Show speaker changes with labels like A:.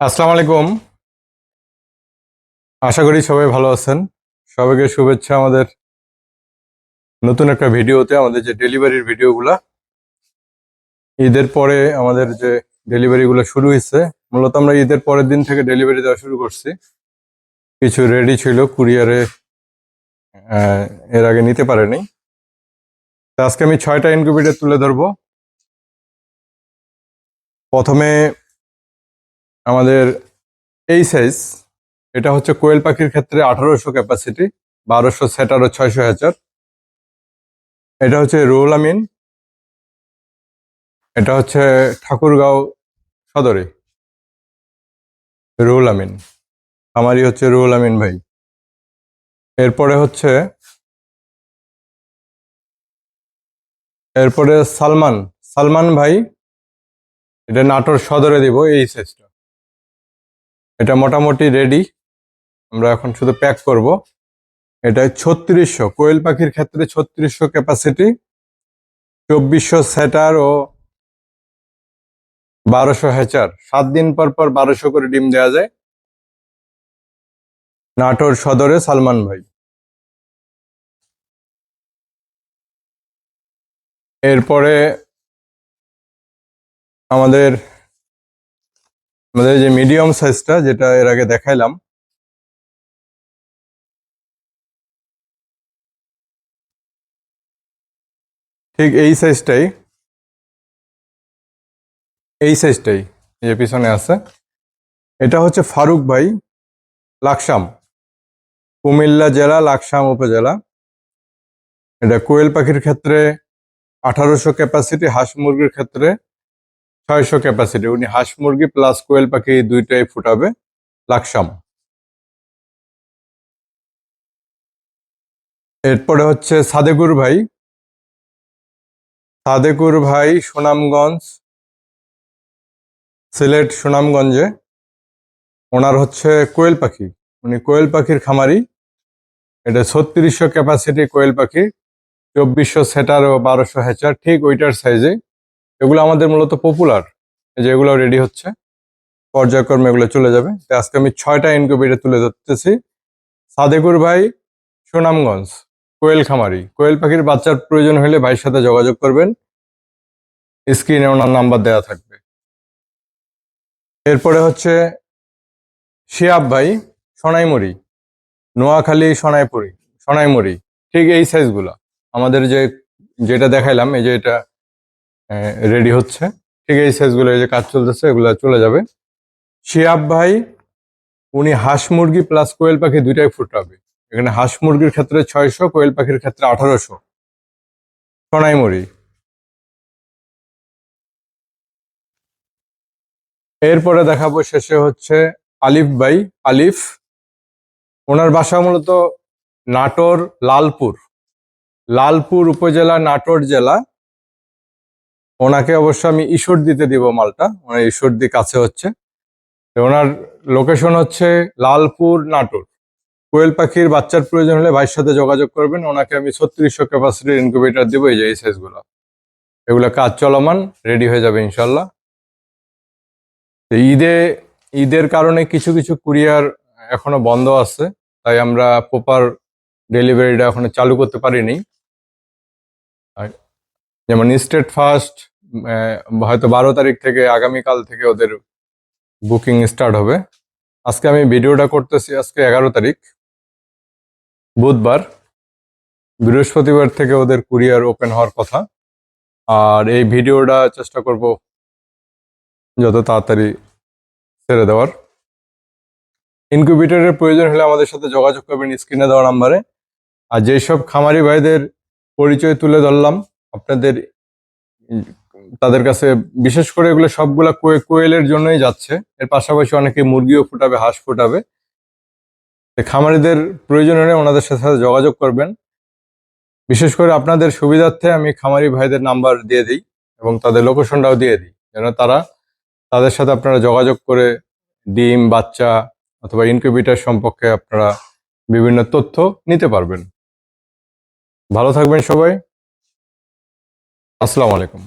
A: আসসালামু আলাইকুম। আশা করি সবাই ভালো আছেন। সবাইকে শুভেচ্ছা আমাদের নতুন একটা ভিডিওতে, আমাদের যে ডেলিভারির ভিডিওগুলা। ঈদের পরে আমাদের যে ডেলিভারিগুলো শুরু হয়েছে, মূলত আমরা ঈদের পরের দিন থেকে ডেলিভারি দেওয়া শুরু করছি। কিছু রেডি ছিল, কুরিয়ারে এর আগে নিতে পারেনি। আজকে আমি ছয়টা ইনকিউবেটর তুলে ধরবো। প্রথমে আমাদের এই সাইজ এটা হচ্ছে কোয়েল পাখির ক্ষেত্রে আঠারোশো ক্যাপাসিটি বারোশো সেটারো ছয়শো হাজার এটা হচ্ছে রুহুল আমিন। এটা হচ্ছে ঠাকুরগাঁও সদরে। রুহুল আমিন। আমারই হচ্ছে রুহুল আমিন ভাই। এরপরে হচ্ছে, এরপরে সালমান। সালমান ভাই, এটা নাটোর সদরে দিব এই সাইজটা এটা মোটামুটি রেডি আমরা এখন শুধু প্যাক করব। এটা ছত্রিশশো। কোয়েল পাখির ক্ষেত্রে ছত্রিশশো ক্যাপাসিটি চব্বিশশো সেটার ও বারোশো হ্যাচার সাত দিন পর পর বারোশো করে ডিম দেওয়া যায়। নাটোর সদরে সালমান ভাই। এরপরে আমাদের আমাদের যে মিডিয়াম সাইজটা যেটা এর আগে দেখাইলাম, ঠিক এই সাইজটাই এই সাইজটাই যে পিছনে আছে। এটা হচ্ছে ফারুক ভাই, লাকসাম, কুমিল্লা জেলা, লাকসাম উপজেলা। এটা কোয়েল পাখির ক্ষেত্রে আঠারোশো ক্যাপাসিটি হাঁস মুরগির ক্ষেত্রে ছয়শো ক্যাপাসিটি উনি হাঁস মুরগি প্লাস কোয়েল পাখি দুইটাই ফুটাবে লাকসাম। এরপরে হচ্ছে সাদেকুর ভাই। সাদেকুর ভাই সুনামগঞ্জ, সিলেট সুনামগঞ্জে। ওনার হচ্ছে কোয়েল পাখি, উনি কোয়েল পাখির খামারি। এটা ছত্রিশশো ক্যাপাসিটি কোয়েল পাখি, চব্বিশশো সেটার ও বারোশো হ্যাচার ঠিক ওইটার সাইজে এগুলো আমাদের মূলত পপুলার যেগুলো রেডি হচ্ছে। পর্যায়ক্রমে এগুলো চলে যাবে। তো আজকে আমি ছয়টা ইনকিউবেটর তুলে ধরতেছি। সাদেকুর ভাই, সুনামগঞ্জ, কোয়েল খামারি। কোয়েল পাখির বাচ্চার প্রয়োজন হলে ভাইয়ের সাথে যোগাযোগ করবেন। স্ক্রিনে ওনার নাম্বার দেওয়া থাকবে। এরপরে হচ্ছে শিয়াব ভাই, সোনাইমুড়ি, নোয়াখালী, সোনাইপুরি, সোনাইমুড়ি। ঠিক এই সাইজগুলো আমাদের যে, যেটা দেখাইলাম, এই যে এটা রেডি হচ্ছে। ঠিক এই সাইজগুলো এই যে কাজ চলতেছে, এগুলো চলে যাবে। শিয়াব ভাই, উনি হাঁস মুরগি প্লাস কোয়েল পাখি দুইটাই ফুটাবে। এখানে হাঁস মুরগির ক্ষেত্রে ছয়শো, কোয়েল পাখির ক্ষেত্রে আঠারোশো। সোনাইমুড়ি। এরপরে দেখাবো শেষে হচ্ছে আলিফ ভাই, আলিফ। ওনার বাসা মূলত নাটোর লালপুর। লালপুর উপজেলা, নাটোর জেলা। ওনাকে অবশ্য আমি ঈশ্বর দিতে দিব মালটা। ওনার ঈশ্বর দি কাছে হচ্ছে। ওনার লোকেশন হচ্ছে লালপুর, নাটোর। কোয়েল পাখির বাচ্চার প্রয়োজন হলে ভাইয়ের সাথে যোগাযোগ করবেন। ওনাকে আমি ছত্রিশশো ক্যাপাসিটির ইনকিউবেটার দিব এই যে, এই সাইজগুলো এগুলো কাজ চলমান রেডি হয়ে যাবে ইনশাল্লাহ ঈদে, ঈদের কারণে কিছু কিছু কুরিয়ার এখনও বন্ধ আছে। তাই আমরা প্রপার ডেলিভারিটা এখনও চালু করতে পারিনি। যেমন স্টেট ফার্স্ট হয়তো বারো তারিখ থেকে আগামীকাল থেকে ওদের বুকিং স্টার্ট হবে। আজকে আমি ভিডিওটা করতেছি আজকে এগারো তারিখ। বুধবার। বৃহস্পতিবার থেকে ওদের কুরিয়ার ওপেন হওয়ার কথা। আর এই ভিডিওটা চেষ্টা করব যত তাড়াতাড়ি ছেড়ে দেওয়ার। ইনকিউবেটরের প্রয়োজন হলে আমাদের সাথে যোগাযোগ করবেন স্ক্রিনে দেওয়া নাম্বারে। আর যেসব খামারি ভাইদের পরিচয় তুলে ধরলাম, আপনাদের তাদের কাছে বিশেষ করে এগুলো সবগুলা কোয়ে কোয়েলের জন্যই যাচ্ছে। এর পাশাপাশি অনেকে মুরগিও ফুটাবে, হাঁস ফুটাবে। খামারিদের প্রয়োজন হলে ওনাদের সাথে যোগাযোগ করবেন। বিশেষ করে আপনাদের সুবিধার্থে আমি খামারি ভাইদের নাম্বার দিয়ে দিই এবং তাদের লোকেশনটাও দিয়ে দিই, যেন তারা তাদের সাথে আপনারা যোগাযোগ করে ডিম, বাচ্চা অথবা ইনকিউবেটার সম্পর্কে আপনারা বিভিন্ন তথ্য নিতে পারবেন। ভালো থাকবেন সবাই। আসসালামু আলাইকুম।